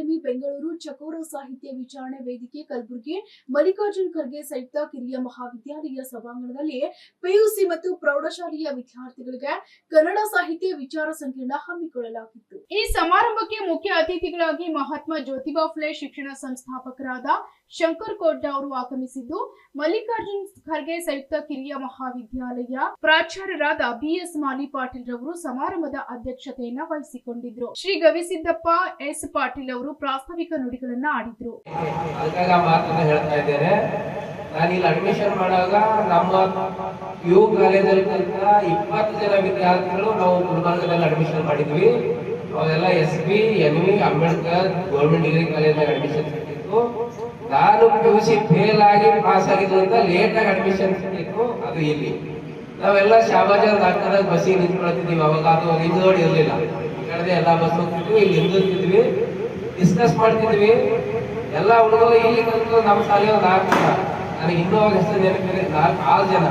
Academy Bengaluru ಚಕೋರ ಸಾಹಿತ್ಯ ವಿಚಾರಣೆ ವೇದಿಕೆ ಕಲಬುರಗಿ ಮಲ್ಲಿಕಾರ್ಜುನ್ ಖರ್ಗೆ ಸಂಯುಕ್ತ ಕಿರಿಯ ಮಹಾವಿದ್ಯಾಲಯ ಸಭಾಂಗಣದಲ್ಲಿ ಪಿಯುಸಿ ಮತ್ತು ಪ್ರೌಢಶಾಲೆಯ ವಿದ್ಯಾರ್ಥಿಗಳಿಗೆ ಕನ್ನಡ ಸಾಹಿತ್ಯ ವಿಚಾರ ಸಂಕಿರಣ ಹಮ್ಮಿಕೊಳ್ಳಲಾಗಿತ್ತು. ಈ ಸಮಾರಂಭಕ್ಕೆ ಮುಖ್ಯ ಅತಿಥಿಗಳಾಗಿ ಮಹಾತ್ಮ ಜ್ಯೋತಿಬಾ ಫುಲೆ ಶಿಕ್ಷಣ ಸಂಸ್ಥಾಪಕರಾದ ಶಂಕರ್ ಕೋಡ್ಡ ಅವರು ಆಗಮಿಸಿದ್ದು, ಮಲ್ಲಿಕಾರ್ಜುನ್ ಖರ್ಗೆ ಸಂಯುಕ್ತ ಕಿರಿಯ ಮಹಾವಿದ್ಯಾಲಯ ಪ್ರಾಚಾರ್ಯರಾದ ಬಿಎಸ್ ಮಾಲಿ ಪಾಟೀಲ್ ರವರು ಸಮಾರಂಭದ ಅಧ್ಯಕ್ಷತೆಯನ್ನ ವಹಿಸಿಕೊಂಡಿದ್ರು. ಶ್ರೀ ಗವಿಸಿದ್ದಪ್ಪ ಎಸ್ ಪಾಟೀಲ್ ಅವರು ಪ್ರಾಸ್ತಾವಿಕ ನುಡಿಗಳನ್ನ ಆಡಿದ್ರು. ಆ ಮಾತನ್ನ ಹೇಳ್ತಾ ನಾನು ಇಲ್ಲಿ ಅಡ್ಮಿಷನ್ ಮಾಡುವಾಗ ನಮ್ಮ ಯು ಕಾಲೇಜಲ್ಲಿ ಕಲಿತ ಇಪ್ಪತ್ತು ಜನ ವಿದ್ಯಾರ್ಥಿಗಳು ನಾವು ಗುಲ್ಬರ್ಗದಲ್ಲಿ ಅಡ್ಮಿಷನ್ ಮಾಡಿದ್ವಿ. ಅವೆಲ್ಲ S B N V Ambedkar, government degree ಕಾಲೇಜಲ್ಲಿ ಅಡ್ಮಿಷನ್ ಸಿಕ್ಕಿತ್ತು. ನಾನು ಪಿ ಯು ಸಿ ಫೇಲ್ ಆಗಿ ಪಾಸ್ ಆಗಿದ್ದು ಅಂತ ಲೇಟಾಗಿ ಅಡ್ಮಿಷನ್ ಸಿಕ್ಕಿತ್ತು. ಅದು ಇಲ್ಲಿ. ನಾವೆಲ್ಲ ಶಾಬಾಜಾರ್ ಡಾಕ್ಟರ್ ಬಸ್ಸಿಗೆ ನಿಂತ್ಕೊಳ್ತಿದ್ವಿ ಅವಾಗ ಅದು ನಿಂದೋಡಿ ಇರಲಿಲ್ಲ. ಕಡೆದೇ ಕಡೆ ಎಲ್ಲ ಬಸ್ ಹೋಗ್ತಿದ್ವಿ, ಇಲ್ಲಿ ನಿಂದಿರ್ತಿದ್ವಿ ಡಿಸ್ಕಸ್ ಮಾಡ್ತಿದ್ವಿ. ಎಲ್ಲ ಹುಡುಗರು ಇಲ್ಲಿ ಕಲಿತು ನಮ್ಮ ಶಾಲೆಯ ನಾಲ್ಕು ಜನ. ನನಗೆ ಇನ್ನೂ ಅವಾಗ ಹೆಸರು ನೆನಪಿದೆ ನಾಲ್ಕು, ಆರು ಜನ.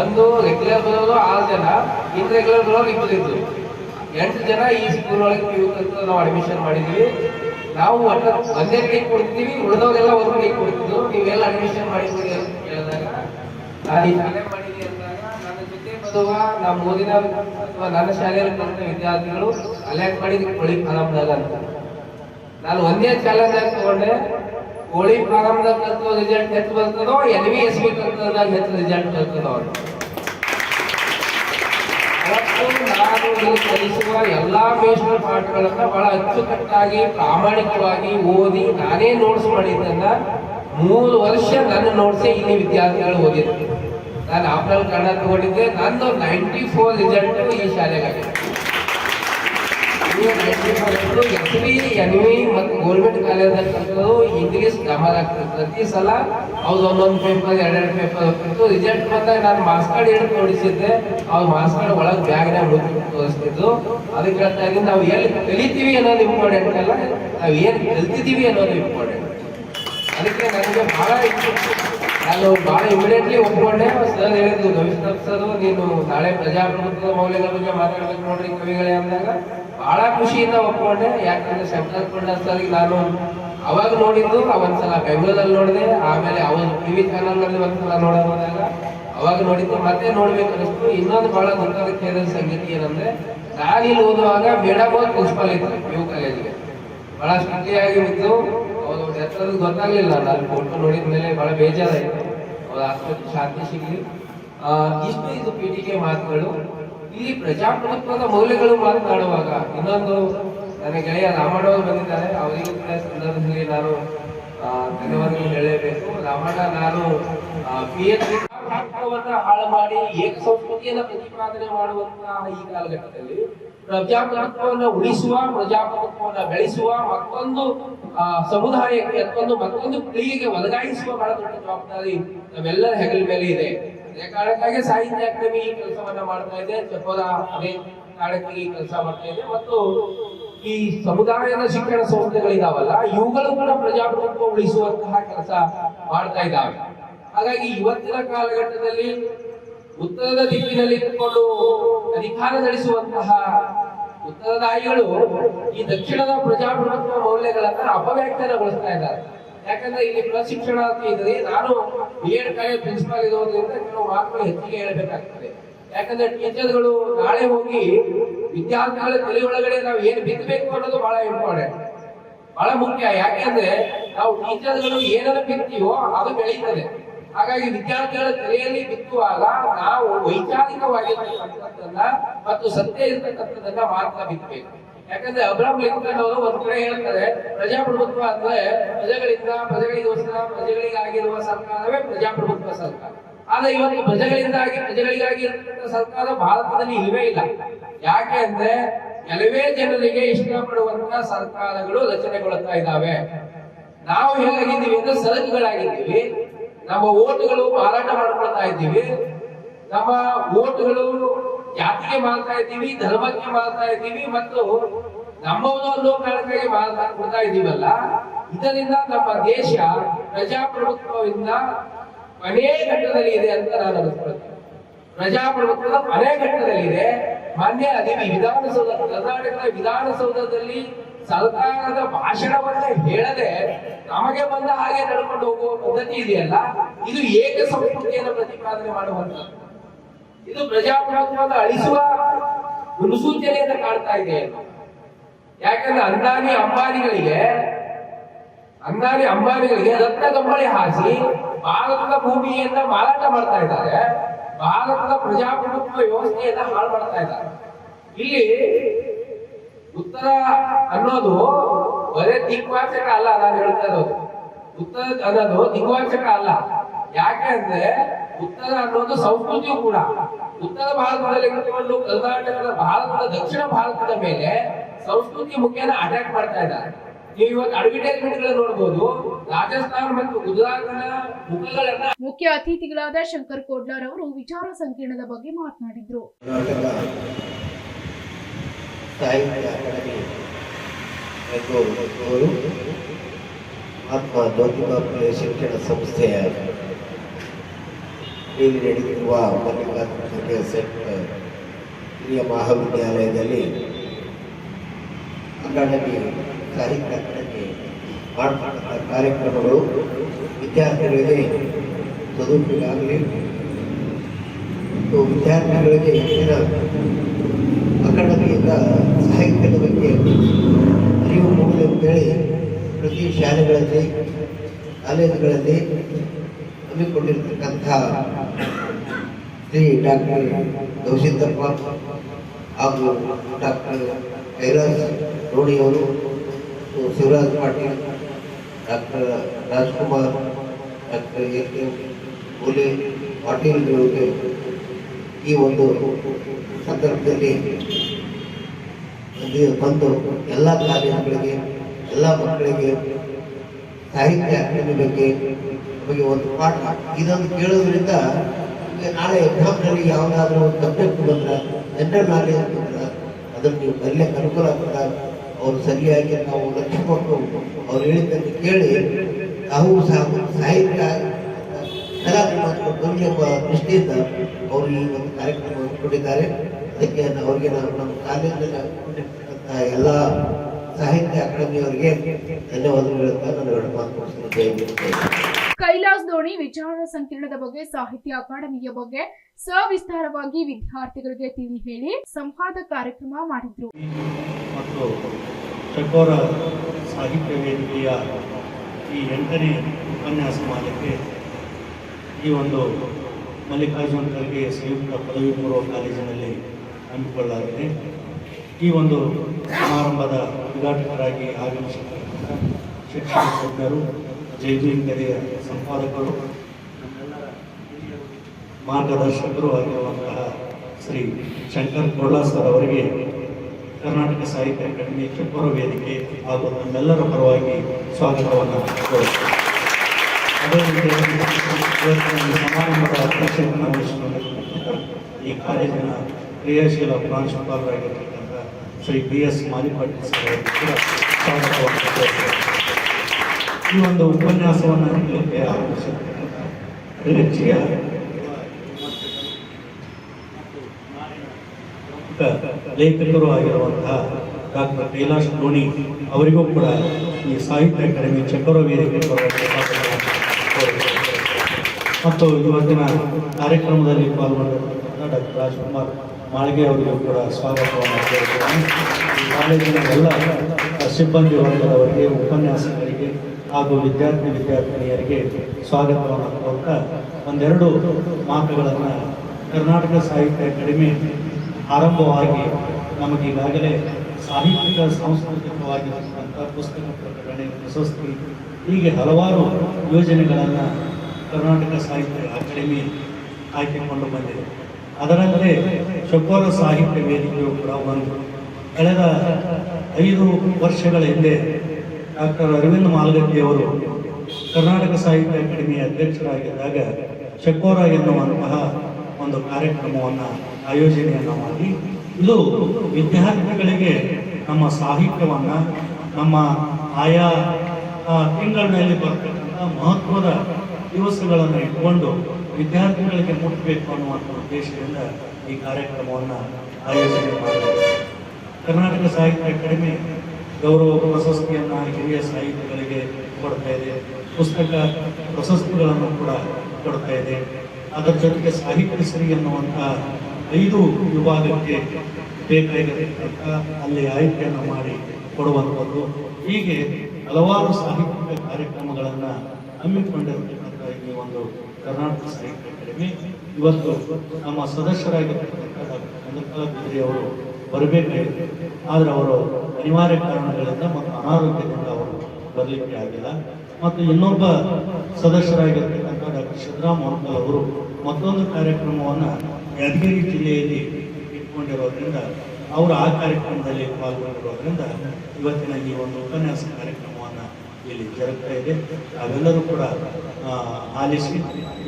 ಒಂದು ರೆಗ್ಯುಲರ್ ಬರೋರು ಆರು ಜನ. ಇನ್ ರೆಗ್ಯುಲರ್ ಬರೋರು ಇಬ್ಬರು ಎಂಟು ಜನ ಈ ಸ್ಕೂಲ್ ಒಳಗೆ ಪಿ ಯು ನಾವು ಅಡ್ಮಿಷನ್ ಮಾಡಿದ್ವಿ. ನಾವು ಒಟ್ಟು ಒಂದೇ ಕೈ ಕೊಡ್ತೀವಿ, ಉಳಿದವರೆಲ್ಲ ಒಂದು ಕೈ ಕೊಡ್ತಿದ್ರು. ನೀವೆಲ್ಲ ಅಡ್ಮಿಷನ್ ಮಾಡಿದ್ರಿ ಅಂತ ಕೇಳಿದಾಗ, ನಾನು ಈ ಶಾಲೆ ನಮ್ಮ ಓದಿನ ಅಥವಾ ನನ್ನ ಶಾಲೆಯಲ್ಲಿ ಬಂದ ವಿದ್ಯಾರ್ಥಿಗಳು ಅಲ್ಯಾಕ್ ಮಾಡಿದ ಕೊಳಿ ಫಾರಮ್ದಾಗ ಅಂತ ನಾನು ಒಂದೇ ಚಾಲೆಂಜ್ ತಗೊಂಡೆ. ಕೋಳಿ ಫಾರಮ್ದಾಗ ರಿಸಲ್ಟ್ ಹೆಚ್ಚು ಬರ್ತದೋ ಎಲ್ ವಿ ಎಸ್ ಬಿ ಕಲ್ತದಾಗ ಹೆಚ್ಚು ರಿಸಲ್ಟ್ ಬರ್ತದೋ ನಾನು ಕಲಿಸುವ ಎಲ್ಲಾ ಮೇಷ್ಟ್ರ ಪಾಠಗಳನ್ನ ಬಹಳ ಅಚ್ಚುಕಟ್ಟಾಗಿ, ಪ್ರಾಮಾಣಿಕವಾಗಿ ಓದಿ ನಾನೇ ನೋಟ್ಸ್ ಮಾಡಿದ್ದನ್ನ ಮೂರು ವರ್ಷ ನನ್ನ ನೋಟ್ಸೇ ಇಲ್ಲಿ ವಿದ್ಯಾರ್ಥಿಗಳು ಓದಿದ್ರು. ನಾನು ಆಫ್ಟರ್ ಕನ್ನಡ ತಗೊಂಡಿದ್ದೆ. ನಂದು ನೈಂಟಿ ಫೋರ್ ರಿಸಲ್ಟ್ ಈ ಶಾಲೆಗಾಗಿದೆ ಎಸ್ ಬಿ ಎನ್ ವಿ ಮತ್ತು ಗೌರ್ಮೆಂಟ್ ಕಾಲೇಜಲ್ಲಿ ಇಂಗ್ಲೀಷ್ ಗಮನ ಆಗ್ತದೆ ಪ್ರತಿ ಸಲ ಅವ್ರು ಒಂದೊಂದು ಪೇಪರ್ ಎರಡೆರಡು ಪೇಪರ್ ಹೋಗ್ತಿತ್ತು ರಿಸಲ್ಟ್ ಬಂದಾಗ ನಾನು ಮಾರ್ಕ್ಸ್ ಕಾರ್ಡ್ ಹಿಡಿದು ನೋಡಿಸಿದ್ದೆ ಅವ್ರು ಮಾರ್ಕ್ಸ್ ಕಾರ್ಡ್ ಒಳಗೆ ಬ್ಯಾಗ್ನಾಗ ಹುಡುಕಿ ತೋರಿಸ್ತಿದ್ದು ಅದಕ್ಕೆ ನಾವು ಎಲ್ಲಿ ಕಲಿತೀವಿ ಅನ್ನೋದು ಇಂಪಾರ್ಟೆಂಟ್ ಅಲ್ಲ ನಾವು ಏನು ಕಲ್ತಿದ್ದೀವಿ ಅನ್ನೋದು ಇಂಪಾರ್ಟೆಂಟ್ ಅದಕ್ಕೆ ನನಗೆ ಭಾಳ ನಾನು ಭಾಳ ಇಮಿಡಿಯೇಟ್ಲಿ ಒಪ್ಕೊಂಡೆ ಸರ್ ಹೇಳಿದ್ರು ಗವಿಷ್ಣಪ್ ಸರ್ ನೀನು ನಾಳೆ ಪ್ರಜಾಪ್ರಭುತ್ವದ ಮೌಲ್ಯಗಳ ಬಗ್ಗೆ ಮಾತಾಡ್ಬೇಕು ನೋಡ್ರಿ ಕವಿಗಳೇ ಅಂದಾಗ ಬಹಳ ಖುಷಿಯಿಂದ ಒಪ್ಕೊಂಡೆ. ಯಾಕಂದ್ರೆ ಶಂಕರ್ ಕೊಂಡ ನಾನು ಅವಾಗ ನೋಡಿದ್ದು ಒಂದ್ಸಲ ಬೆಂಗಳೂರಲ್ಲಿ ನೋಡಿದೆ. ಆಮೇಲೆ ಅವನು ಟಿವಿ ಚಾನಲ್ನಲ್ಲಿ ಒಂದ್ಸಲ ನೋಡೋದಾಗ ಅವಾಗ ನೋಡಿದ್ದು ಮತ್ತೆ ನೋಡ್ಬೇಕು ಅನಿಸ್ತು ಇನ್ನೊಂದು ಬಹಳ ದುಃಖದ ಕೇಳಿದ ಸಂಗತಿ ಏನಂದ್ರೆ ನಾನು ಇಲ್ಲಿ ಓದುವಾಗ ಮೇಡಮ್ ಪ್ರಿನ್ಸಿಪಲ್ ಇತ್ತು ಯು ಕಾಲೇಜಿಗೆ ಬಹಳ ಸ್ಟ್ರಿಕ್ಟಿಯಾಗಿ ಇದ್ದು ಅವರು ಎತ್ತರದ ಗೊತ್ತಾಗ್ಲಿಲ್ಲ. ನಾನು ಫೋಟೋ ನೋಡಿದ ಮೇಲೆ ಬಹಳ ಬೇಜಾರಾಯಿತು. ಅವ್ರ ಆಸ್ಪತ್ರೆ ಶಾಂತಿ ಸಿಗ್ಲಿ. ಇಷ್ಟು ಇದು ಪೀಠಿಕೆ ಮಾತುಗಳು. ಇಲ್ಲಿ ಪ್ರಜಾಪ್ರಭುತ್ವದ ಮೌಲ್ಯಗಳು ಮಾತನಾಡುವಾಗ ಇನ್ನೊಂದು ನನ್ನ ಗೆಳೆಯ ರಾಮಣ್ಣ ಬಂದಿದ್ದಾರೆ. ಅವರಿಗೆ ಸಂದರ್ಭದಲ್ಲಿ ನಾನು ಧನ್ಯವಾದಗಳು ಹೇಳಬೇಕು ರಾಮಣ್ಣ, ನಾನು ಪಿ ಹಾಳು ಮಾಡಿ ಏಕ ಸಂಸ್ಕೃತಿಯನ್ನು ಪ್ರತಿಪಾದನೆ ಮಾಡುವಂತಹ ಈ ಕಾಲಘಟ್ಟದಲ್ಲಿ ಪ್ರಜಾಪ್ರಭುತ್ವವನ್ನು ಉಳಿಸುವ, ಪ್ರಜಾಪ್ರಭುತ್ವವನ್ನು ಬೆಳೆಸುವ, ಮತ್ತೊಂದು ಸಮುದಾಯಕ್ಕೆ ಮತ್ತೊಂದು ಮತ್ತೊಂದು ಪೀಳಿಗೆಗೆ ಒದಗಾಯಿಸುವ ಬಹಳ ದೊಡ್ಡ ಜವಾಬ್ದಾರಿ ನಮ್ಮೆಲ್ಲರ ಹೆಗಲ ಮೇಲೆ ಇದೆ. ಕಾರಣಕ್ಕಾಗಿ ಸಾಹಿತ್ಯ ಅಕಾಡೆಮಿ ಈ ಕೆಲಸವನ್ನ ಮಾಡ್ತಾ ಇದೆ. ಚಕೋರ ಅದೇ ಕಾರಣಕ್ಕೆ ಈ ಕೆಲಸ ಮಾಡ್ತಾ ಇದೆ. ಮತ್ತು ಈ ಸಮುದಾಯದ ಶಿಕ್ಷಣ ಸಂಸ್ಥೆಗಳಿದಾವಲ್ಲ, ಇವುಗಳು ಕೂಡ ಪ್ರಜಾಪ್ರಭುತ್ವ ಉಳಿಸುವಂತಹ ಕೆಲಸ ಮಾಡ್ತಾ ಇದ್ದಾವೆ ಹಾಗಾಗಿ ಇವತ್ತಿನ ಕಾಲಘಟ್ಟದಲ್ಲಿ ಉತ್ತರದ ದಿಕ್ಕಿನಲ್ಲಿ ಇಟ್ಟುಕೊಂಡು ಅಧಿಕಾರ ನಡೆಸುವಂತಹ ಉತ್ತರದಾಯಿಗಳು ಈ ದಕ್ಷಿಣದ ಪ್ರಜಾಪ್ರಭುತ್ವ ಮೌಲ್ಯಗಳನ್ನ ಅಪವ್ಯಾಖ್ಯಾನಗೊಳಿಸ್ತಾ ಇದ್ದಾರೆ. ಯಾಕಂದ್ರೆ ಇಲ್ಲಿ ಪ್ರಶಿಕ್ಷಣ ಅಂತ ಇದ್ರೆ ನಾನು ಬಿ ಎಡ್ ಕಾಲೇಜ್ ಪ್ರಿನ್ಸಿಪಾಲ್ ಇರೋದ್ರಿಂದ ಕೆಲವು ಮಾತುಗಳು ಹೆಚ್ಚಿಗೆ ಹೇಳಬೇಕಾಗ್ತದೆ. ಯಾಕಂದ್ರೆ ಟೀಚರ್ಗಳು ನಾಳೆ ಹೋಗಿ ವಿದ್ಯಾರ್ಥಿಗಳ ತಲೆ ಒಳಗಡೆ ನಾವು ಏನು ಬಿತ್ತಬೇಕು ಅನ್ನೋದು ಬಹಳ ಇಂಪಾರ್ಟೆಂಟ್ ಬಹಳ ಮುಖ್ಯ. ಯಾಕೆಂದ್ರೆ ನಾವು ಟೀಚರ್ಗಳು ಏನನ್ನ ಬಿತ್ತೀವೋ ಅದು ಬೆಳೀತದೆ. ಹಾಗಾಗಿ ವಿದ್ಯಾರ್ಥಿಗಳ ತಲೆಯಲ್ಲಿ ಬಿತ್ತುವಾಗ ನಾವು ವೈಚಾರಿಕವಾಗಿರ್ತಕ್ಕಂಥದ್ದನ್ನ ಮತ್ತು ಸತ್ಯ ಇರ್ತಕ್ಕಂಥದ್ದನ್ನ ಮಾತ್ರ ಬಿತ್ತಬೇಕು ಯಾಕಂದ್ರೆ ಅಬ್ರಾಮ್ ಲಿಂಕನ್ ಅವರು ಒಂದ್ ಕಡೆ ಹೇಳ್ತಾರೆ, ಪ್ರಜಾಪ್ರಭುತ್ವ ಅಂದ್ರೆ ಪ್ರಜೆಗಳಿಂದ ಪ್ರಜೆಗಳಿಗೋಸ್ಕರ ಪ್ರಜೆಗಳಿಗಾಗಿರುವ ಸರ್ಕಾರವೇ ಪ್ರಜಾಪ್ರಭುತ್ವ ಸರ್ಕಾರ. ಆದ್ರೆ ಇವತ್ತು ಪ್ರಜೆಗಳಿಂದಾಗಿ ಪ್ರಜೆಗಳಿಗಾಗಿ ಸರ್ಕಾರ ಭಾರತದಲ್ಲಿ ಇಲ್ಲವೇ ಇಲ್ಲ. ಯಾಕೆ ಅಂದ್ರೆ ಕೆಲವೇ ಜನರಿಗೆ ಇಷ್ಟಪಡುವಂತಹ ಸರ್ಕಾರಗಳು ರಚನೆಗೊಳ್ತಾ ಇದ್ದಾವೆ. ನಾವು ಹೇಗಾಗಿದ್ದೀವಿ ಅಂದ್ರೆ ಸರಕುಗಳಾಗಿದ್ದೀವಿ. ನಮ್ಮ ಓಟುಗಳು ಮಾರಾಟ ಮಾಡ್ಕೊಳ್ತಾ ಇದ್ದೀವಿ. ನಮ್ಮ ಓಟುಗಳು ಜಾತಿಗೆ ಮಾಡ್ತಾ ಇದ್ದೀವಿ, ಧರ್ಮಕ್ಕೆ ಮಾಡ್ತಾ ಇದ್ದೀವಿ ಮತ್ತು ನಮ್ಮವನು ಅನ್ನೋ ಬಾಳ್ತಾ ಮಾಡ್ತಾ ಇದ್ದೀವಲ್ಲ? ಇದರಿಂದ ನಮ್ಮ ದೇಶ ಪ್ರಜಾಪ್ರಭುತ್ವದಿಂದ ಕೊನೆ ಘಟ್ಟದಲ್ಲಿ ಇದೆ ಅಂತ ನಾನು ಅನಿಸ್ಕೊಳ್ತೀನಿ. ಪ್ರಜಾಪ್ರಭುತ್ವದ ಕೊನೆ ಘಟ್ಟದಲ್ಲಿದೆ ಮಾನ್ಯ ಅದೇ ವಿಧಾನಸೌಧ, ಕರ್ನಾಟಕದ ವಿಧಾನಸೌಧದಲ್ಲಿ ಸರ್ಕಾರದ ಭಾಷಣವನ್ನ ಹೇಳದೆ ನಮಗೆ ಬಂದ ಹಾಗೆ ನಡ್ಕೊಂಡು ಹೋಗುವ ಪದ್ಧತಿ ಇದೆಯಲ್ಲ? ಇದು ಏಕ ಸಂಸ್ಕೃತಿಯನ್ನು ಪ್ರತಿಪಾದನೆ ಮಾಡುವಂಥದ್ದು. ಇದು ಪ್ರಜಾಪ್ರಭುತ್ವದ ಅಳಿಸುವ ಮುನ್ಸೂಚನೆಯನ್ನ ಕಾಣ್ತಾ ಇದೆ. ಯಾಕಂದ್ರೆ ಅಂದಾನಿ ಅಂಬಾನಿಗಳಿಗೆ ಅಂದಾನಿ ಅಂಬಾನಿಗಳಿಗೆ ರತ್ನ ಕಂಬಳಿ ಹಾಸಿ ಭಾರತದ ಭೂಮಿಯನ್ನ ಮಾರಾಟ ಮಾಡ್ತಾ ಇದ್ದಾರೆ. ಭಾರತದ ಪ್ರಜಾಪ್ರಭುತ್ವ ವ್ಯವಸ್ಥೆಯನ್ನ ಹಾಳು ಮಾಡ್ತಾ ಇದ್ದಾರೆ. ಇಲ್ಲಿ ಉತ್ತರ ಅನ್ನೋದು ಬರೇ ದಿಗ್ವಾಚಕ ಅಲ್ಲ ನಾನು ಹೇಳ್ತಾ ಇರೋದು. ಉತ್ತರ ಅನ್ನೋದು ದಿಗ್ವಾಚಕ ಅಲ್ಲ. ಯಾಕೆ ಅಂದ್ರೆ ಉತ್ತರ ಅನ್ನೋದು ಸಂಸ್ಕೃತಿಯು ಕೂಡ. ಉತ್ತರ ಭಾರತದಲ್ಲಿ ಇಟ್ಟುಕೊಂಡು ಕರ್ನಾಟಕದ ಭಾರತದ ದಕ್ಷಿಣ ಭಾರತದ ಮೇಲೆ ಸಂಸ್ಕೃತಿ ಮುಖ್ಯನ ಅಟ್ಯಾಕ್ ಮಾಡ್ತಾ ಇದ್ದಾರೆ. ನೀವು ಇವತ್ತು ಅಡ್ವರ್ಟೈಸ್ಮೆಂಟ್ ಗಳನ್ನ ನೋಡಬಹುದು ರಾಜಸ್ಥಾನ ಮತ್ತು ಗುಜರಾತ್ನ ಮುಖಗಳನ್ನ ಮುಖ್ಯ ಅತಿಥಿಗಳಾದ ಶಂಕರ್ ಕೋಡ್ಲಾರ್ ಅವರು ವಿಚಾರ ಸಂಕಿರಣದ ಬಗ್ಗೆ ಮಾತನಾಡಿದ್ರು. ಸಾಹಿತ್ಯ ಅಕಾಡೆಮಿ ಮಹಾತ್ಮ ಜ್ಯೋತಿಬಾ ಫುಲೆ ಶಿಕ್ಷಣ ಸಂಸ್ಥೆಯ ಇಲ್ಲಿ ನಡೆದಿರುವ ಮಲ್ಲಿಕಾರ್ಜುನ ಸೆಟ್ ಹಿರಿಯ ಮಹಾವಿದ್ಯಾಲಯದಲ್ಲಿ ಅಕಾಡೆಮಿ ಸಾಹಿತ್ಯ ಅಕಾಡೆಮಿ ಕಾರ್ಯಕ್ರಮಗಳು ವಿದ್ಯಾರ್ಥಿಗಳಿಗೆ ಸದುಪಯೋಗಾಗಲಿ ಮತ್ತು ವಿದ್ಯಾರ್ಥಿಗಳಿಗೆ ಹೆಚ್ಚಿನ ಅಕಾಡೆಮಿಯಿಂದ ಸಾಹಿತ್ಯದ ಬಗ್ಗೆ ಅರಿವು ಮೂಡಲಿ ಅಂತೇಳಿ ಪ್ರತಿ ಶಾಲೆಗಳಲ್ಲಿ, ಕಾಲೇಜುಗಳಲ್ಲಿ ಹಮ್ಮಿಕೊಂಡಿರ್ತಕ್ಕಂಥ ಶ್ರೀ ಡಾಕ್ಟರ್ ಗೌಸಿದ್ದಪ್ಪ ಹಾಗೂ doctor Kailas ರೋಡಿಯವರು Shivraj Patil, doctor Rajkumar, doctor A K Patil ಪಾಟೀಲ್ಗಳಿಗೆ ಈ ಒಂದು ಸಂದರ್ಭದಲ್ಲಿ ಬಂದು ಎಲ್ಲ ಕಾಲೇಜುಗಳಿಗೆ, ಎಲ್ಲ ಮಕ್ಕಳಿಗೆ ಸಾಹಿತ್ಯ ಅಕಾಡೆಮಿ ಬಗ್ಗೆ ನಮಗೆ ಒಂದು ಪಾಠ. ಇದೊಂದು ಕೇಳೋದ್ರಿಂದ ನಾಳೆ ಎಕ್ಸಾಮ್ನಲ್ಲಿ ಯಾವುದಾದ್ರೂ ಒಂದು ಸಬ್ಜೆಕ್ಟ್ ಬಂದ್ರೆ ಜನರಲ್ ನಾಲೆಜ್ ಬಂದ್ರೆ ಅದನ್ನು ನೀವು ಬರಲಿಕ್ಕೆ ಅನುಕೂಲ ಆಗ್ತದೆ? ಅವರು ಸರಿಯಾಗಿ ನಾವು ಲಕ್ಷ್ಯ ಕೊಟ್ಟು ಅವ್ರು ಹೇಳಿದ್ದನ್ನು ಕೇಳಿ ನಾವು ಸಹ ಸಾಹಿತ್ಯ ಎಂಬ ದೃಷ್ಟಿಯಿಂದ ಅವರು ಈ ಒಂದು ಕಾರ್ಯಕ್ರಮವನ್ನು ಕೊಟ್ಟಿದ್ದಾರೆ. ಅದಕ್ಕೆ ಅವರಿಗೆ ನಾವು ನಮ್ಮ ಕಾಲೇಜಿನಲ್ಲಿ ಹಮ್ಮಿಕೊಂಡಿರ್ತಕ್ಕಂಥ ಎಲ್ಲ ಸಾಹಿತ್ಯ ಅಕಾಡೆಮಿಯವರಿಗೆ ಧನ್ಯವಾದಗಳು ಹೇಳ್ತಾ ನಾನು ಮಾತು ಮುಗಿಸ್ತೀನಿ. ಕೈಲಾಸ್ ದೋಣಿ ವಿಚಾರ ಸಂಕಿರಣದ ಬಗ್ಗೆ, ಸಾಹಿತ್ಯ ಅಕಾಡೆಮಿಯ ಬಗ್ಗೆ ಸವಿಸ್ತಾರವಾಗಿ ವಿದ್ಯಾರ್ಥಿಗಳಿಗೆ ತಿಳಿ ಹೇಳಿ ಸಂವಾದ ಕಾರ್ಯಕ್ರಮ ಮಾಡಿದ್ರು. ಮತ್ತು ಚಕೋರ ಸಾಹಿತ್ಯ ವೇದಿಕೆಯ ಈ ಎಂಟನೇ ಉಪನ್ಯಾಸ ಈ ಒಂದು ಮಲ್ಲಿಕಾರ್ಜುನ ಖರ್ಗೆ ಸಂಯುಕ್ತ ಪದವಿ ಪೂರ್ವ ಕಾಲೇಜಿನಲ್ಲಿ ಹಮ್ಮಿಕೊಳ್ಳಲಾಗಿದೆ. ಈ ಒಂದು ಸಮಾರಂಭದ ಉದ್ಘಾಟಕರಾಗಿ ಆಗಮಿಸಿದ ಶಿಕ್ಷಣ ತಜ್ಞರು ಜೈವಿನ್ ಕೆರೆಯ ಸಂಪಾದಕರು, ಮಾರ್ಗದರ್ಶಕರು ಆಗಿರುವಂತಹ ಶ್ರೀ ಶಂಕರ್ ಸರ್ ಅವರಿಗೆ ಕರ್ನಾಟಕ ಸಾಹಿತ್ಯ ಅಕಾಡೆಮಿ ಚಪ್ಪರ ವೇದಿಕೆ ಹಾಗೂ ನಮ್ಮೆಲ್ಲರ ಪರವಾಗಿ ಸ್ವಾಗತವನ್ನು ಅದೇ ಸಮಾರಂಭದ ಅಧ್ಯಕ್ಷತೆಯನ್ನು ಈ ಕಾಲೇಜಿನ ಕ್ರಿಯಾಶೀಲ ಪ್ರಾಂಶುಪಾಲರಾಗಿರ್ತಕ್ಕಂಥ Shri B S Malipatil sir ಕೂಡ ಸ್ವಾಗತವನ್ನು ಈ ಒಂದು ಉಪನ್ಯಾಸವನ್ನು ನೀಡಲಿಕ್ಕೆ ರಿಚಿಯ ಲೇಖಕರು ಆಗಿರುವಂತಹ ಡಾಕ್ಟರ್ ಕೈಲಾಶ್ ಧೋನಿ ಅವರಿಗೂ ಕೂಡ ಈ ಸಾಹಿತ್ಯ ಅಕಾಡೆಮಿ ಚಕ್ರ ವೇದಿಕೆ ಮತ್ತು ಇವತ್ತಿನ ಕಾರ್ಯಕ್ರಮದಲ್ಲಿ ಪಾಲ್ಗೊಂಡಿರುವಂತಹ ಡಾಕ್ಟರ್ ರಾಜ್ಕುಮಾರ್ ಮಾಳಿಗೆ ಅವರಿಗೂ ಕೂಡ ಸ್ವಾಗತವನ್ನು ಕೋರುತ್ತೇನೆ ಕಾಲೇಜಿನ ಎಲ್ಲ ಸಿಬ್ಬಂದಿ ವರ್ಗದವರಿಗೆ, ಉಪನ್ಯಾಸಕರಿಗೆ ಹಾಗೂ ವಿದ್ಯಾರ್ಥಿ ವಿದ್ಯಾರ್ಥಿನಿಯರಿಗೆ ಸ್ವಾಗತವನ್ನು ಒಂದೆರಡು ಮಾತುಗಳನ್ನು ಕರ್ನಾಟಕ ಸಾಹಿತ್ಯ ಅಕಾಡೆಮಿ ಆರಂಭವಾಗಿ ನಮಗೀಗಾಗಲೇ ಸಾಹಿತ್ಯಿಕ, ಸಾಂಸ್ಕೃತಿಕವಾಗಿರತಕ್ಕಂಥ ಪುಸ್ತಕ ಪ್ರಕಟಣೆ, ಪ್ರಶಸ್ತಿ, ಹೀಗೆ ಹಲವಾರು ಯೋಜನೆಗಳನ್ನು ಕರ್ನಾಟಕ ಸಾಹಿತ್ಯ ಅಕಾಡೆಮಿ ಆಯ್ಕೆಕೊಂಡು ಬಂದಿದೆ. ಅದರಂತೆ ಶಬ್ಬರ ಸಾಹಿತ್ಯ ವೇದಿಕೆಯು ಕೂಡ ಒಂದು. ಕಳೆದ ಐದು ವರ್ಷಗಳ ಹಿಂದೆ ಡಾಕ್ಟರ್ ಅರವಿಂದ್ ಮಾಲ್ಗತ್ತಿಯವರು ಕರ್ನಾಟಕ ಸಾಹಿತ್ಯ ಅಕಾಡೆಮಿಯ ಅಧ್ಯಕ್ಷರಾಗಿದ್ದಾಗ ಚಕೋರ ಎನ್ನುವಂತಹ ಒಂದು ಕಾರ್ಯಕ್ರಮವನ್ನು ಆಯೋಜನೆಯನ್ನು ಮಾಡಿ ಇದು ವಿದ್ಯಾರ್ಥಿಗಳಿಗೆ ನಮ್ಮ ಸಾಹಿತ್ಯವನ್ನು ನಮ್ಮ ಆಯಾ ಆ, ಮೇಲೆ ಬರ್ತಕ್ಕಂಥ ಮಹತ್ವದ ದಿವಸಗಳನ್ನು ಇಟ್ಕೊಂಡು ವಿದ್ಯಾರ್ಥಿಗಳಿಗೆ ಮುಟ್ಟಬೇಕು ಅನ್ನುವಂಥ ಉದ್ದೇಶದಿಂದ ಈ ಕಾರ್ಯಕ್ರಮವನ್ನು ಆಯೋಜನೆ ಮಾಡಿದೆ ಕರ್ನಾಟಕ ಸಾಹಿತ್ಯ ಅಕಾಡೆಮಿ ಗೌರವ ಪ್ರಶಸ್ತಿಯನ್ನು ಹಿರಿಯ ಸಾಹಿತಿಗಳಿಗೆ ಕೊಡ್ತಾ ಇದೆ. ಪುಸ್ತಕ ಪ್ರಶಸ್ತಿಗಳನ್ನು ಕೂಡ ಕೊಡ್ತಾ ಇದೆ. ಅದರ ಜೊತೆಗೆ ಸಾಹಿತ್ಯ ಸರಿ ಎನ್ನುವಂತಹ ಐದು ವಿಭಾಗಕ್ಕೆ ಬೇಕಾಗಿರತಕ್ಕಂಥ ಅಲ್ಲಿ ಆಯ್ಕೆಯನ್ನು ಮಾಡಿ ಕೊಡುವಂಥದ್ದು. ಹೀಗೆ ಹಲವಾರು ಸಾಹಿತ್ಯಿಕ ಕಾರ್ಯಕ್ರಮಗಳನ್ನು ಹಮ್ಮಿಕೊಂಡಿರತಕ್ಕಂಥ ಈ ಒಂದು ಕರ್ನಾಟಕ ಸಾಹಿತ್ಯ ಅಕಾಡೆಮಿ. ಇವತ್ತು ನಮ್ಮ ಸದಸ್ಯರಾಗಿರ್ತಕ್ಕಂಥ ಚಂದ್ರಕಲಾ ಅವರು ಬರಬೇಕಾಗಿದೆ. ಆದರೆ ಅವರು ಅನಿವಾರ್ಯ ಕಾರಣಗಳಿಂದ ಮತ್ತು ಅನಾರೋಗ್ಯದಿಂದ ಅವರು ಬರಲಿಕ್ಕೆ ಆಗಿಲ್ಲ. ಮತ್ತು ಇನ್ನೊಬ್ಬ ಸದಸ್ಯರಾಗಿರ್ತಕ್ಕಂಥ ಡಾಕ್ಟರ್ ಸಿದ್ದರಾಮ್ ಅವರು ಮತ್ತೊಂದು ಕಾರ್ಯಕ್ರಮವನ್ನು ಯಾದಗಿರಿ ಜಿಲ್ಲೆಯಲ್ಲಿ ಇಟ್ಕೊಂಡಿರೋದ್ರಿಂದ, ಅವರು ಆ ಕಾರ್ಯಕ್ರಮದಲ್ಲಿ ಪಾಲ್ಗೊಂಡಿರೋದ್ರಿಂದ ಇವತ್ತಿನ ಈ ಒಂದು ಉಪನ್ಯಾಸ ಕಾರ್ಯಕ್ರಮವನ್ನು ಇಲ್ಲಿ ಜರುಗ್ತಾ ಇದೆ. ಅವೆಲ್ಲರೂ ಕೂಡ ಆಲಿಸಿ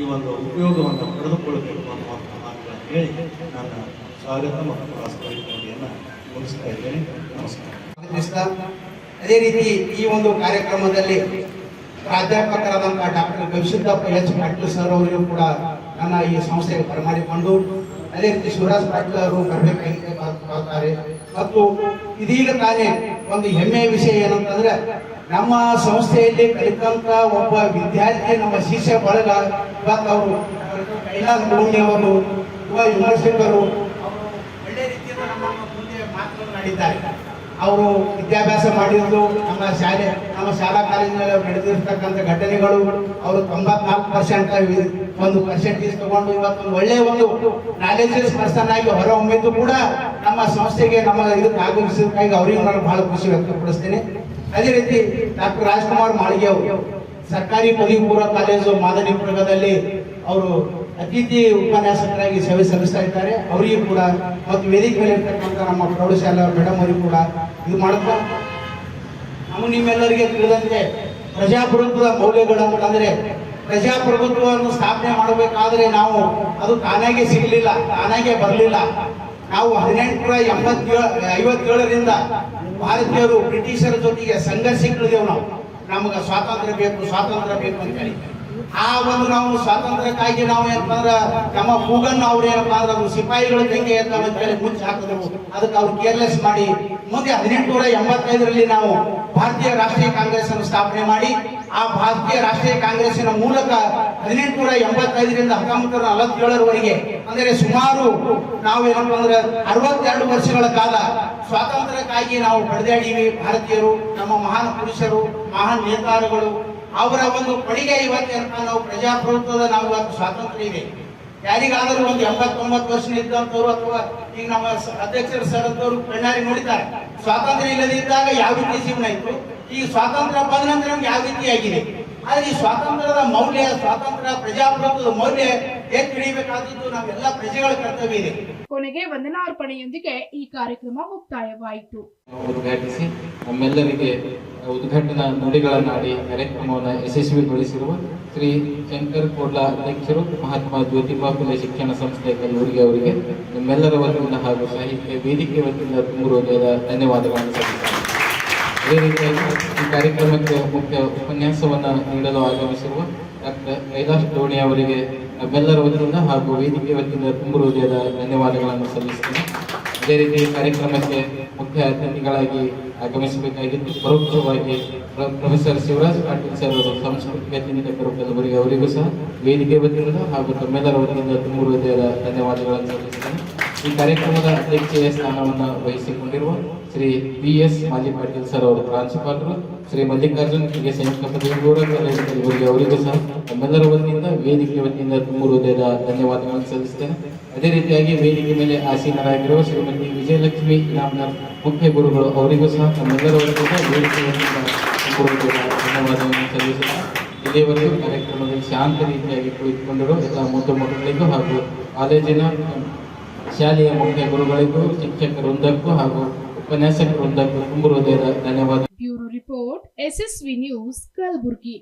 ಈ ಒಂದು ಉಪಯೋಗವನ್ನು ಪಡೆದುಕೊಳ್ಳಬೇಕು ಅನ್ನುವಂಥ ಮಾತುಗಳನ್ನು ಹೇಳಿ ನನ್ನ ಸ್ವಾಗತ ಮತ್ತು ಪ್ರಾಸ್ತಾವಿಕೆಯನ್ನು ಮುಗಿಸ್ತಾ ಇದ್ದೇನೆ. ನಮಸ್ಕಾರ. ಅದೇ ರೀತಿ ಈ ಒಂದು ಕಾರ್ಯಕ್ರಮದಲ್ಲಿ ಪ್ರಾಧ್ಯಾಪಕರಾದಂತಹ doctor Gavisiddappa H Patil sir ಅವರಿಗೂ ಕೂಡ ನನ್ನ ಈ ಸಂಸ್ಥೆಗೆ ಬರಮಾಡಿಕೊಂಡು, ಅದೇ ರೀತಿ ಶಿವರಾಜ್ ಪಾಟೀಲ್ ಅವರು ಬರಬೇಕಾಗಿದೆ ಬರ್ತಾರೆ ಮತ್ತು ಇದೀಗ ತಾನೇ ಒಂದು ಹೆಮ್ಮೆಯ ವಿಷಯ ಏನಂತಂದ್ರೆ, ನಮ್ಮ ಸಂಸ್ಥೆಯಲ್ಲಿ ಕಲಿತಂತ ಒಬ್ಬ ವಿದ್ಯಾರ್ಥಿ ನಮ್ಮ ಶಿಷ್ಯ ಬಳಗ ಇವತ್ತು ಅವರು ಕೈಲಾಸ್ ಭೂಮಿ ಅವರು ಯುವ ಶಿಕ್ಷಕರು ಒಳ್ಳೆ ರೀತಿಯಿಂದ ನಮ್ಮ ಮುಂದೆ ಮಾತುಗಳು ನಡೆದಿದ್ದಾರೆ ಅವರು ವಿದ್ಯಾಭ್ಯಾಸ ಮಾಡಿರೋದು ನಮ್ಮ ಶಾಲೆ, ನಮ್ಮ ಶಾಲಾ ಕಾಲೇಜಿನಲ್ಲಿ ಅವ್ರು ನಡೆದಿರ್ತಕ್ಕಂಥ ಘಟನೆಗಳು, ಅವರು ತೊಂಬತ್ನಾಲ್ಕು ಪರ್ಸೆಂಟ್ ಒಂದು ಪರ್ಸೆಂಟೇಜ್ ತಗೊಂಡು ಇವತ್ತು ಒಳ್ಳೆಯ ಒಂದು ನಾಲೆಜಸ್ ಪರ್ಸನ್ ಆಗಿ ಹೊರಹೊಮ್ಮಿದ್ದು ಕೂಡ ನಮ್ಮ ಸಂಸ್ಥೆಗೆ, ನಮ್ಮ ಇದಕ್ಕೆ ಆಗಮಿಸಿದಕ್ಕಾಗಿ ಅವರಿಗೂ ನಾನು ಬಹಳ ಖುಷಿ ವ್ಯಕ್ತಪಡಿಸ್ತೇನೆ. ಅದೇ ರೀತಿ ಡಾಕ್ಟರ್ ರಾಜ್ಕುಮಾರ್ ಮಾಳಿಗೆ ಅವರು ಸರ್ಕಾರಿ ಪದವಿ ಪೂರ್ವ ಕಾಲೇಜು ಮಾದನಿಪುರದಲ್ಲಿ ಅವರು ಅತಿಥಿ ಉಪನ್ಯಾಸಕರಾಗಿ ಸೇವೆ ಸಲ್ಲಿಸ್ತಾ ಇದ್ದಾರೆ. ಅವರಿಗೂ ಕೂಡ ಮತ್ತು ವೇದಿಕೆ ಮೇಲೆ ಇರ್ತಕ್ಕಂಥ ನಮ್ಮ ಪ್ರೌಢಶಾಲಾ ಮೇಡಮ್ ಅವರಿಗೂ ಕೂಡ ಇದು ಮಾಡಪ್ಪ ನಾವು ನಿಮ್ಮೆಲ್ಲರಿಗೆ ತಿಳಿದಂತೆ ಪ್ರಜಾಪ್ರಭುತ್ವದ ಮೌಲ್ಯಗಳು ಅಂತಂದ್ರೆ ಪ್ರಜಾಪ್ರಭುತ್ವವನ್ನು ಸ್ಥಾಪನೆ ಮಾಡಬೇಕಾದ್ರೆ ನಾವು ಅದು ತಾನಾಗೆ ಸಿಗಲಿಲ್ಲ, ತಾನಾಗೆ ಬರಲಿಲ್ಲ. ನಾವು ಹದಿನೆಂಟುನೂರ ಎಂಬತ್ತೇಳು, ಐವತ್ತೇಳರಿಂದ ಭಾರತೀಯರು ಬ್ರಿಟಿಷರ ಜೊತೆಗೆ ಸಂಘರ್ಷಕ್ಕಿಳಿದೆವು ನಾವು. ನಮಗೆ ಸ್ವಾತಂತ್ರ್ಯ ಬೇಕು ಸ್ವಾತಂತ್ರ್ಯ ಬೇಕು ಅಂತ ಹೇಳಿ. ಆ ಒಂದು ನಾವು ಸ್ವಾತಂತ್ರ್ಯಕ್ಕಾಗಿ ನಾವು ಏನಪ್ಪ ನಮ್ಮ ಕೂಗನ್ನು ಅವ್ರು ಏನಪ್ಪ ಅಂದ್ರೆ ಅದು ಸಿಪಾಯಿಗಳ ಹೆಂಗೆ ಅಂತ ಕೇಳಿ ಮುಂಚೆ ಹಾಕಿದ್ರು. ಅದಕ್ಕೆ ಅವ್ರು ಕೇರ್ಲೆಸ್ ಮಾಡಿ ಮುಂದೆ ಹದಿನೆಂಟುನೂರ ಎಂಬತ್ತೈದರಲ್ಲಿ ನಾವು ಭಾರತೀಯ ರಾಷ್ಟ್ರೀಯ ಕಾಂಗ್ರೆಸ್ ಅನ್ನು ಸ್ಥಾಪನೆ ಮಾಡಿ, ಆ ಭಾರತೀಯ ರಾಷ್ಟ್ರೀಯ ಕಾಂಗ್ರೆಸ್ಸಿನ ಮೂಲಕ ಹದಿನೆಂಟುನೂರ ಎಂಬತ್ತೈದರಿಂದ ಹತ್ತೊಂಬತ್ತು ನೂರ ನಲವತ್ತೇಳರವರೆಗೆ, ಅಂದರೆ ಸುಮಾರು ನಾವು ಏನಪ್ಪ ಅಂದ್ರೆ ಅರವತ್ತೆರಡು ವರ್ಷಗಳ ಕಾಲ ಸ್ವಾತಂತ್ರ್ಯಕ್ಕಾಗಿ ನಾವು ಪಡೆದಾಡೀವಿ. ಭಾರತೀಯರು, ನಮ್ಮ ಮಹಾನ್ ಪುರುಷರು, ಮಹಾನ್ ನೇತಾರಗಳು ಅವರ ಒಂದು ಕೊಡುಗೆ ಇವತ್ತೇನಪ್ಪ ನಾವು ಪ್ರಜಾಪ್ರಭುತ್ವದ ನಾವು ಇವತ್ತು ಸ್ವಾತಂತ್ರ್ಯ ಇದೆ. ಯಾರಿಗಾದರೂ ಒಂದು ಎಂಬತ್ತೊಂಬತ್ತು ವರ್ಷ ಇದ್ದಂಥವ್ರು ಅಥವಾ ಈಗ ನಮ್ಮ ಅಧ್ಯಕ್ಷರ ಸರದವರು ಕಣ್ಣಾರಿ ನೋಡಿದ್ದಾರೆ. ಸ್ವಾತಂತ್ರ್ಯ ಇಲ್ಲದಿದ್ದಾಗ ಯಾವ ರೀತಿ ಜೀವನ ಇತ್ತು? ಈ ಸ್ವಾತಂತ್ರ್ಯ ಬಂದ ನಂತರ ನಮ್ಗೆ ಯಾವ ರೀತಿ ಆಗಿದೆ? ಆದ್ರೆ ಈ ಸ್ವಾತಂತ್ರ್ಯದ ಮೌಲ್ಯ, ಸ್ವಾತಂತ್ರ್ಯ ಪ್ರಜಾಪ್ರಭುತ್ವದ ಮೌಲ್ಯ ಎತ್ತಿ ಹಿಡಿಯಬೇಕಾದದ್ದು ನಾವೆಲ್ಲ ಪ್ರಜೆಗಳ ಕರ್ತವ್ಯ ಇದೆ. ಕೊನೆಗೆ ವಂದನಾರ್ಪಣೆಯೊಂದಿಗೆ ಈ ಕಾರ್ಯಕ್ರಮ ಮುಕ್ತಾಯವಾಯಿತು. ಉದ್ಘಾಟಿಸಿ ನಮ್ಮೆಲ್ಲರಿಗೆ ಉದ್ಘಾಟನಾ ನುಡಿಗಳನ್ನಾಡಿ ಕಾರ್ಯಕ್ರಮವನ್ನು ಯಶಸ್ವಿಗೊಳಿಸಿರುವ ಶ್ರೀ ಶಂಕರ್ ಕೋಡ್ಲ ಅಧ್ಯಕ್ಷರು, ಮಹಾತ್ಮ ಜ್ಯೋತಿಬಾ ಫುಲೆ ಶಿಕ್ಷಣ ಸಂಸ್ಥೆ ಕಲಬುರಗಿ ಅವರಿಗೆ ನಿಮ್ಮೆಲ್ಲರ ವತಿಯಿಂದ ಹಾಗೂ ಸಾಹಿತ್ಯ ವೇದಿಕೆ ವತಿಯಿಂದ ತುಂಬ ಧನ್ಯವಾದಗಳನ್ನು ಸಲ್ಲಿಸುತ್ತೇನೆ. ಅದೇ ರೀತಿಯಾಗಿ ಈ ಕಾರ್ಯಕ್ರಮಕ್ಕೆ ಮುಖ್ಯ ಉಪನ್ಯಾಸವನ್ನು ನೀಡಲು ಆಗಮಿಸಿರುವ ಡಾಕ್ಟರ್ ಕೈಲಾಶ್ ದೋಣಿ ಅವರಿಗೆ ನಮ್ಮೆಲ್ಲರ ವತಿಯಿಂದ ಹಾಗೂ ವೇದಿಕೆ ವತಿಯಿಂದ ತುಂಬ ಹೃದಯದ ಧನ್ಯವಾದಗಳನ್ನು ಸಲ್ಲಿಸುತ್ತೇನೆ ಅದೇ ರೀತಿ ಕಾರ್ಯಕ್ರಮಕ್ಕೆ ಮುಖ್ಯ ಅತಿಥಿಗಳಾಗಿ ಆಗಮಿಸಬೇಕಾಗಿತ್ತು ಪರೋಕ್ಷವಾಗಿ ಪ್ರ- ಪ್ರೊಫೆಸರ್ ಶಿವರಾಜ್ ಪಾಟೀಲ್ ಸರ್ ಅವರು ಸಾಂಸ್ಕೃತಿಕ ಅತಿಥಿ ಕಲಬುರಗಿ ಅವರಿಗೂ ಸಹ ವೇದಿಕೆ ವತಿಯಿಂದ ಹಾಗೂ ತಮ್ಮೆಲ್ಲರ ವತಿಯಿಂದ ತುಂಬ ಹೃದಯದ ಧನ್ಯವಾದಗಳನ್ನು ಸಲ್ಲಿಸುತ್ತೇನೆ ಈ ಕಾರ್ಯಕ್ರಮದ ಅಧ್ಯಕ್ಷೀಯ ಸ್ಥಾನವನ್ನು ವಹಿಸಿಕೊಂಡಿರುವ ಶ್ರೀ ಬಿ ಎಸ್ ಮಾಜಿ ಪಾಟೀಲ್ ಸರ್ ಅವರು, ಪ್ರಾಂಶುಪಾಲರು ಶ್ರೀ ಮಲ್ಲಿಕಾರ್ಜುನ್ ಕೆ ಸಂಯುಕ್ತ ಕಲಬುರಗಿ ಅವರಿಗೂ ಸಹ ನಮ್ಮೆಲ್ಲರ ವತಿಯಿಂದ, ವೇದಿಕೆ ವತಿಯಿಂದ ತುಂಬ ಹೃದಯದ ಧನ್ಯವಾದಗಳನ್ನು ಸಲ್ಲಿಸುತ್ತೇನೆ ಅದೇ ರೀತಿಯಾಗಿ ವೇದಿಕೆ ಮೇಲೆ ಆಸೀನರಾಗಿರುವ ಶ್ರೀಮತಿ ವಿಜಯಲಕ್ಷ್ಮಿ ನಾಮ್ನ ಮುಖ್ಯ ಗುರುಗಳು ಅವರಿಗೂ ಸಹ ನಮ್ಮೆಲ್ಲರ ವತಿಯಿಂದ ವೇದಿಕೆ ವತಿಯಿಂದ ತುಂಬ ಧನ್ಯವಾದವನ್ನು ಇಲ್ಲಿಯವರೆಗೂ ಕಾರ್ಯಕ್ರಮದಲ್ಲಿ ಶಾಂತ ರೀತಿಯಾಗಿ ಕುಳಿತುಕೊಂಡಿರುವ ಎಲ್ಲ ಮುದ್ದು ಮಕ್ಕಳಿಗೂ ಹಾಗೂ ಕಾಲೇಜಿನ ಶಾಲೆಯ ಮುಖ್ಯ ಗುರುಗಳಿಗೂ ಶಿಕ್ಷಕರೊಂದಕ್ಕೂ ಹಾಗೂ ಉಪನ್ಯಾಸಕರೊಂದಕ್ಕೂ ತುಂಬ ಹೃದಯದ ಧನ್ಯವಾದ report S S V news Kalaburagi